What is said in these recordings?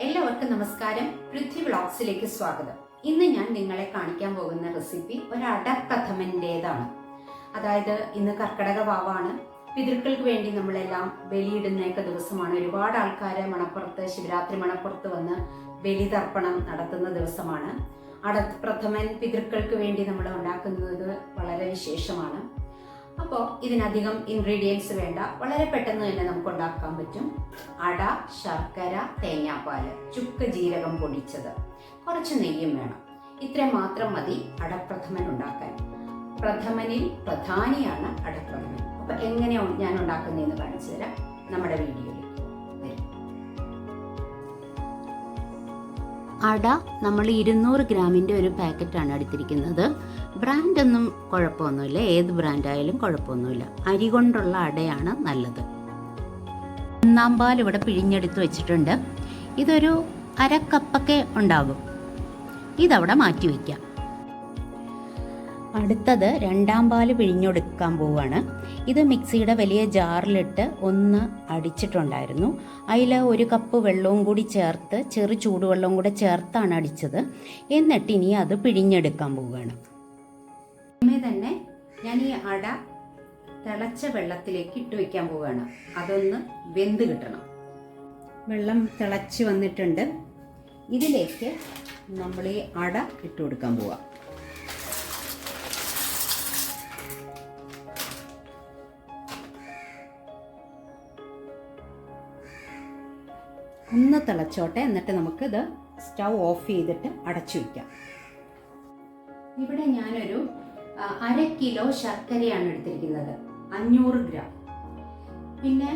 എല്ലാവർക്കും നമസ്കാരം. പൃഥ്വി വ്ളോഗ്സിലേക്ക് സ്വാഗതം. ഇന്ന് ഞാൻ നിങ്ങളെ കാണിക്കാൻ പോകുന്ന റെസിപ്പി ഒരു അടപ്രഥമന്റെതാണ് അതായത് ഇന്ന് കർക്കടക വാവാണ്. പിതൃക്കൾക്ക് വേണ്ടി നമ്മളെല്ലാം ബലിയിടുന്നേക്ക ദിവസമാണ്. ഒരുപാട് ആൾക്കാർ മണപ്പുറത്ത് ശിവരാത്രി മണപ്പുറത്ത് വന്ന് ബലിതർപ്പണം നടത്തുന്ന ദിവസമാണ്. അടപ്രഥമൻ പിതൃക്കൾക്ക് വേണ്ടി നമ്മൾ ഉണ്ടാക്കുന്നത് വളരെ വിശേഷമാണ്. അപ്പോൾ ഇതിനധികം ഇൻഗ്രീഡിയൻസ് വേണ്ട. വളരെ പെട്ടെന്ന് തന്നെ നമുക്ക് ഉണ്ടാക്കാൻ പറ്റും. അട ശർക്കര തേങ്ങാപ്പാൽ ചുക്ക് ജീരകം പൊടിച്ചത്. കുറച്ച് നെയ്യും വേണം. ഇത്രയും മാത്രം മതി അടപ്രഥമൻ ഉണ്ടാക്കാൻ. പ്രഥമനിൽ പ്രധാനിയാണ് അടപ്രഥമൻ. അപ്പൊ എങ്ങനെയാണ് ഞാൻ ഉണ്ടാക്കുന്നതെന്ന് കാണിച്ചു തരാം നമ്മുടെ വീഡിയോയിൽ. അട നമ്മൾ ഇരുന്നൂറ് ഗ്രാമിന്റെ ഒരു പാക്കറ്റാണ് എടുത്തിരിക്കുന്നത്. ബ്രാൻഡൊന്നും കുഴപ്പമൊന്നുമില്ല. ഏത് ബ്രാൻഡായാലും കുഴപ്പമൊന്നുമില്ല. അരി കൊണ്ടുള്ള അടയാണ് നല്ലത്. ഒന്നാം പാൽ ഇവിടെ പിഴിഞ്ഞെടുത്ത് വെച്ചിട്ടുണ്ട്. ഇതൊരു അരക്കപ്പൊക്കെ ഉണ്ടാകും. ഇതവിടെ മാറ്റി വയ്ക്കാം. അടുത്തത് രണ്ടാം പാൽ പിഴിഞ്ഞെടുക്കാൻ പോവുകയാണ്. ഇത് മിക്സിയുടെ വലിയ ജാറിലിട്ട് ഒന്ന് അടിച്ചിട്ടുണ്ടായിരുന്നു. അതിൽ ഒരു കപ്പ് വെള്ളവും കൂടി ചേർത്ത് ചെറു ചൂടുവെള്ളവും കൂടെ ചേർത്താണ് അടിച്ചത്. എന്നിട്ട് ഇനി അത് പിഴിഞ്ഞെടുക്കാൻ പോവുകയാണ്. ആദ്യമേ തന്നെ ഞാൻ ഈ അട തിളച്ച വെള്ളത്തിലേക്ക് ഇട്ട് വയ്ക്കാൻ പോവുകയാണ്. അതൊന്ന് വെന്ത് കിട്ടണം. വെള്ളം തിളച്ച് വന്നിട്ടുണ്ട്. ഇതിലേക്ക് നമ്മൾ ഈ അട ഇട്ട് കൊടുക്കാൻ പോവാം. ഒന്ന് തിളച്ചോട്ടെ എന്നിട്ട് നമുക്കിത് സ്റ്റൗ ഓഫ് ചെയ്തിട്ട് അടച്ചു വയ്ക്കാം ഇവിടെ ഞാനൊരു അര കിലോ ശർക്കരയാണ് എടുത്തിരിക്കുന്നത്. അഞ്ഞൂറ് ഗ്രാം. പിന്നെ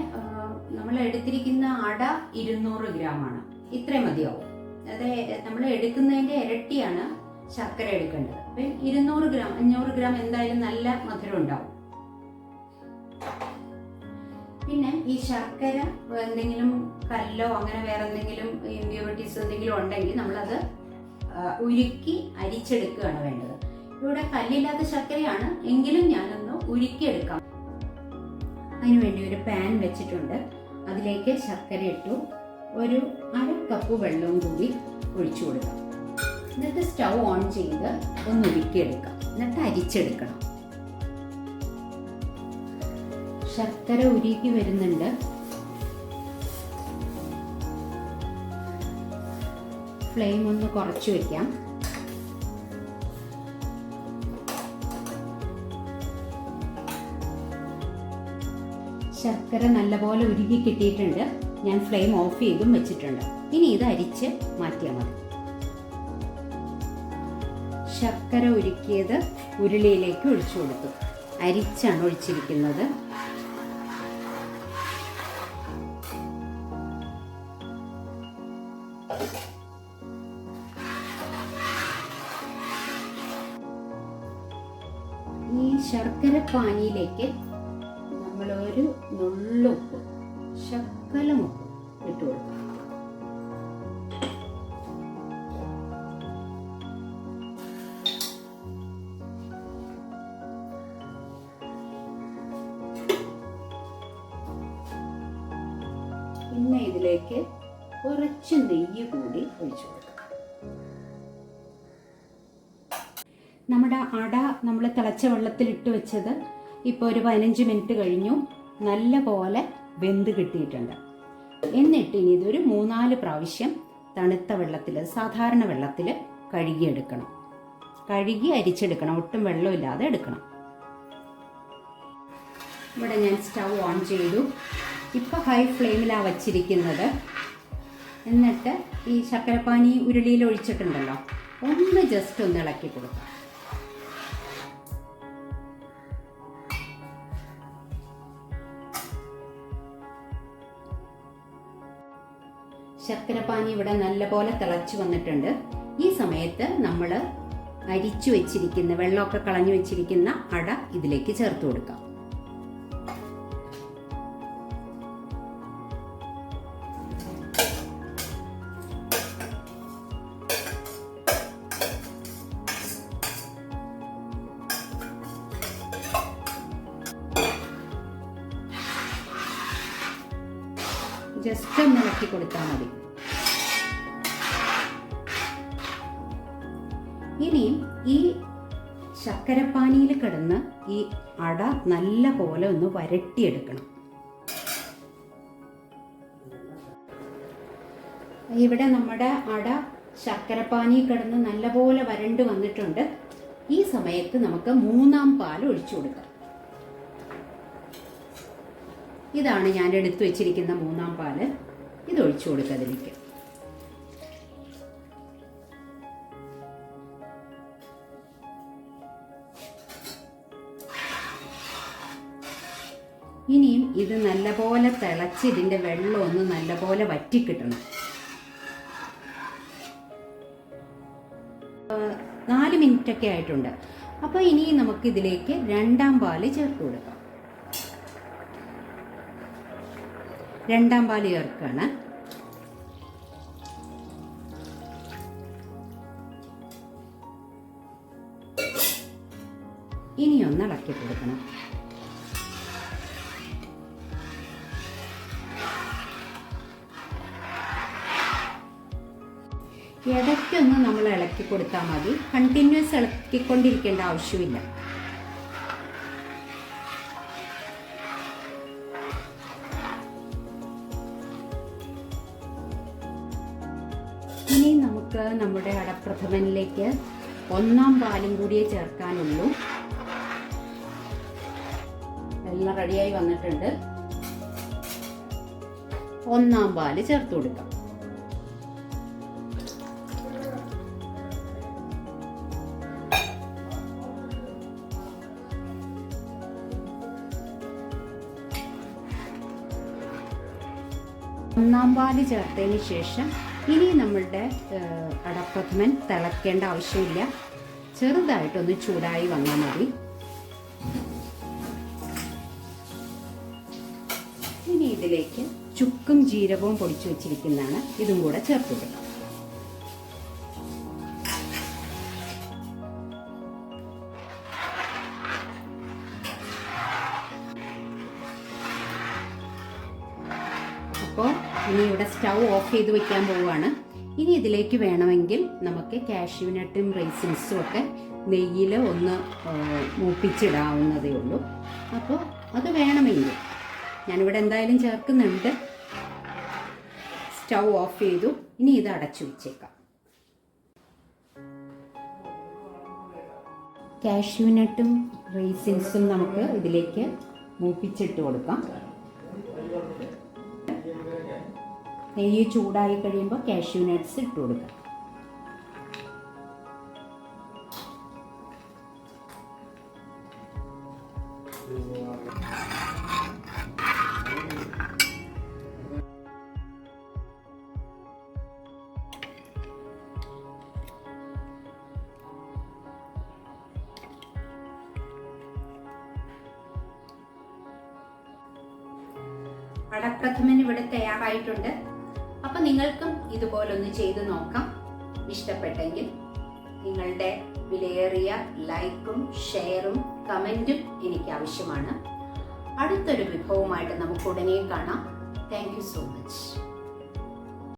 നമ്മൾ എടുത്തിരിക്കുന്ന അട ഇരുന്നൂറ് ഗ്രാം ആണ് ഇത്രയും മതിയാവും. അതായത് നമ്മൾ എടുക്കുന്നതിന്റെ ഇരട്ടിയാണ് ശർക്കര എടുക്കേണ്ടത്. അപ്പം ഇരുന്നൂറ് ഗ്രാം അഞ്ഞൂറ് ഗ്രാം എന്തായാലും നല്ല മധുരം ഉണ്ടാവും. പിന്നെ ഈ ശർക്കര എന്തെങ്കിലും കല്ലോ അങ്ങനെ വേറെ എന്തെങ്കിലും ഇമ്പ്യൂരിറ്റീസ് എന്തെങ്കിലും ഉണ്ടെങ്കിൽ നമ്മളത് ഉരുക്കി അരിച്ചെടുക്കുകയാണ് വേണ്ടത്. ഇവിടെ കല്ലില്ലാത്ത ശർക്കരയാണ് എങ്കിലും ഞാനൊന്ന് ഉരുക്കിയെടുക്കാം. അതിനുവേണ്ടി ഒരു പാൻ വെച്ചിട്ടുണ്ട്. അതിലേക്ക് ശർക്കര ഇട്ടു. ഒരു അര കപ്പ് വെള്ളവും കൂടി ഒഴിച്ചു കൊടുക്കാം. എന്നിട്ട് സ്റ്റൗ ഓൺ ചെയ്ത് ഒന്ന് ഉരുക്കിയെടുക്കാം. എന്നിട്ട് അരിച്ചെടുക്കണം. ശർക്കര ഉരുക്കി വരുന്നുണ്ട്. ഫ്ലെയിം ഒന്ന് കുറച്ചു വെക്കാം. ശർക്കര നല്ലപോലെ ഉരുകി കിട്ടിയിട്ടുണ്ട്. ഞാൻ ഫ്ലെയിം ഓഫ് ചെയ്തും വെച്ചിട്ടുണ്ട്. ഇനി ഇത് അരിച്ച് മാറ്റിയാൽ മതി. ശർക്കര ഉരുക്കിയത് ഉരുളിയിലേക്ക് ഒഴിച്ചു കൊടുത്തു. അരിച്ചാണ് ഒഴിച്ചിരിക്കുന്നത്. ഈ ശർക്കര പാനിയിലേക്ക് നമ്മൾ ഒരു നുള്ളുപ്പ് ശക്കലം ഉപ്പ് ഇട്ട് കൊടുക്കും. പിന്നെ ഇതിലേക്ക് കുറച്ച് നെയ്യ് കൂടി ഒഴിച്ചു കൊടുക്കുക നമ്മുടെ അട നമ്മൾ തിളച്ച വെള്ളത്തിൽ ഇട്ട് വെച്ചത് ഇപ്പോൾ ഒരു പതിനഞ്ച് മിനിറ്റ് കഴിഞ്ഞു. നല്ല പോലെ വെന്ത് കിട്ടിയിട്ടുണ്ട്. എന്നിട്ട് ഇനി ഇതൊരു മൂന്നാൽ പ്രാവശ്യം തണുത്ത വെള്ളത്തിൽ സാധാരണ വെള്ളത്തിൽ കഴുകിയെടുക്കണം. കഴുകി അരിച്ചെടുക്കണം. ഒട്ടും വെള്ളമില്ലാതെ എടുക്കണം. ഇവിടെ ഞാൻ സ്റ്റൗ ഓൺ ചെയ്തു. ഇപ്പോൾ ഹൈ ഫ്ലെയിമിലാണ് വച്ചിരിക്കുന്നത്. എന്നിട്ട് ഈ ശർക്കരപ്പാനി ഉരുളിയിൽ ഒഴിച്ചിട്ടുണ്ടല്ലോ. ഒന്ന് ജസ്റ്റ് ഒന്ന് ഇളക്കി കൊടുക്കാം. ശർക്കരപ്പാനി ഇവിടെ നല്ലപോലെ തിളച്ചു വന്നിട്ടുണ്ട്. ഈ സമയത്ത് നമ്മൾ അരിച്ചു വെച്ചിരിക്കുന്ന വെള്ളമൊക്കെ കളഞ്ഞു വെച്ചിരിക്കുന്ന അട ഇതിലേക്ക് ചേർത്ത് കൊടുക്കാം. ജസ്റ്റ് ഒന്ന് ഇളക്കി കൊടുത്താൽ മതി. ഇനിയും ഈ ശർക്കരപ്പാനിയിൽ കിടന്ന് ഈ അട നല്ല പോലെ ഒന്ന് വരട്ടിയെടുക്കണം. ഇവിടെ നമ്മുടെ അട ശർക്കരപ്പാനി കിടന്ന് നല്ലപോലെ വരണ്ട് വന്നിട്ടുണ്ട്. ഈ സമയത്ത് നമുക്ക് മൂന്നാം പാൽ ഒഴിച്ചു കൊടുക്കാം. ഇതാണ് ഞാൻ എടുത്തു വെച്ചിരിക്കുന്ന മൂന്നാം പാൽ. ഇത് ഒഴിച്ചു കൊടുക്കുക അതിലേക്ക് ഇനിയും ഇത് നല്ലപോലെ തിളച്ച് ഇതിന്റെ വെള്ളം ഒന്ന് നല്ലപോലെ വറ്റിക്കിട്ടണം. നാല് മിനിറ്റൊക്കെ ആയിട്ടുണ്ട്. അപ്പോൾ ഇനി നമുക്ക് ഇതിലേക്ക് രണ്ടാം പാൽ ചേർത്ത് കൊടുക്കാം. രണ്ടാം പാൽ ചേർക്കുകയാണ് ഇനി ഒന്ന് ഇളക്കി കൊടുക്കണം. ഇടയ്ക്കൊന്ന് നമ്മൾ ഇളക്കി കൊടുത്താൽ മതി. കണ്ടിന്യൂസ് ഇളക്കിക്കൊണ്ടിരിക്കേണ്ട ആവശ്യമില്ല. നമ്മുടെ അടപ്രഥമനിലേക്ക് ഒന്നാം പാലും കൂടിയേ ചേർക്കാനുള്ളൂ. എല്ലാം റെഡിയായി വന്നിട്ടുണ്ട്. ഒന്നാം പാൽ ചേർത്ത് കൊടുക്കാം. ഒന്നാം പാൽ ചേർത്തതിന് ശേഷം ഇനി നമ്മളുടെ അടപ്രഥമൻ തിളക്കേണ്ട ആവശ്യമില്ല. ചെറുതായിട്ടൊന്ന് ചൂടായി വന്നാൽ മതി. ഇനി ഇതിലേക്ക് ചുക്കും ജീരകവും പൊടിച്ചു വെച്ചിരിക്കുന്നതാണ്. ഇതും കൂടെ ചേർത്ത് അപ്പോൾ ഇനി ഇവിടെ സ്റ്റൗ ഓഫ് ചെയ്ത് വെക്കാൻ പോവുകയാണ് ഇനി ഇതിലേക്ക് വേണമെങ്കിൽ നമുക്ക് കാഷ്യൂനട്ടും റൈസിൻസും ഒക്കെ നെയ്യിൽ ഒന്ന് മൂപ്പിച്ചിടാവുന്നതേ ഉള്ളൂ. അപ്പോൾ അത് വേണമെങ്കിൽ ഞാനിവിടെ എന്തായാലും ചേർക്കുന്നുണ്ട്. സ്റ്റൗ ഓഫ് ചെയ്തു. ഇനി ഇത് അടച്ചു വെച്ചേക്കാം. കാഷ്യൂനട്ടും റൈസിൻസും നമുക്ക് ഇതിലേക്ക് മൂപ്പിച്ചിട്ട് കൊടുക്കാം. നെയ്യ് ചൂടായി കഴിയുമ്പോൾ കാഷ്യൂ നട്ട്സ് ഇട്ട് കൊടുക്കാം അടപ്രഥമൻ ഇവിടെ തയ്യാറായിട്ടുണ്ട്. അപ്പൊ നിങ്ങൾക്കും ഇതുപോലൊന്ന് ചെയ്തു നോക്കാം. ഇഷ്ടപ്പെട്ടെങ്കിൽ നിങ്ങളുടെ വിലയേറിയ ലൈക്കും ഷെയറും കമന്റും എനിക്ക് ആവശ്യമാണ് അടുത്തൊരു വിഭവമായിട്ട് നമുക്ക് ഉടനെ കാണാം. Thank so much.